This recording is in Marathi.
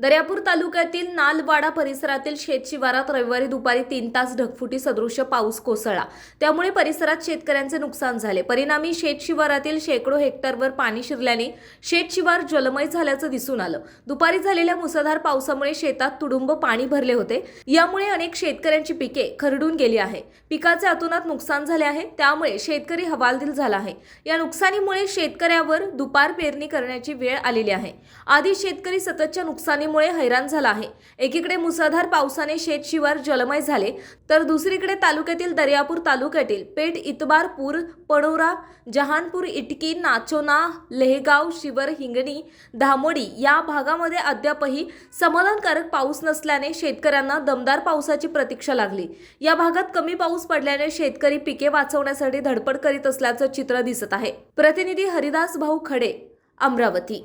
दर्यापूर तालुक्यातील नालवाडा परिसरातील शेत शिवारात रविवारी दुपारी तीन तास ढगफुटी सदृश्य पाऊस कोसळला. त्यामुळे परिसरात शेतकऱ्यांचे नुकसान झाले. परिणामी शेत शिवारातील शेकडो हेक्टरवर पाणी शिरल्याने शेत शिवार जलमय झाल्याचं दिसून आलं. दुपारी झालेल्या मुसळधार पावसामुळे शेतात तुडुंब पाणी भरले होते. यामुळे अनेक शेतकऱ्यांची पिके खरडून गेली आहे. पिकाचे अतोनात नुकसान झाले आहे. त्यामुळे शेतकरी हवालदिल झाला आहे. या नुकसानीमुळे शेतकऱ्यावर दुपार पेरणी करण्याची वेळ आलेली आहे. आधी शेतकरी सततच्या नुकसानी नुकसानीमुळे हैराण झाला आहे. एकीकडे मुसळधार पावसाने शेतशिवार जलमय झाले तर दुसरीकडे तालुक्यातील दर्यापूर तालुक्यातील पेठ इतबारपूर पडोरा जहानपूर इटकी नाचोना लेहगाव शिवर हिंगणी धामोडी या भागामध्ये अद्यापही समाधानकारक पाऊस नसल्याने शेतकऱ्यांना दमदार पावसाची प्रतीक्षा लागली. या भागात कमी पाऊस पडल्याने शेतकरी पिके वाचवण्यासाठी धडपड करीत असल्याचं चित्र दिसत आहे. प्रतिनिधी हरिदास भाऊ खडे अमरावती.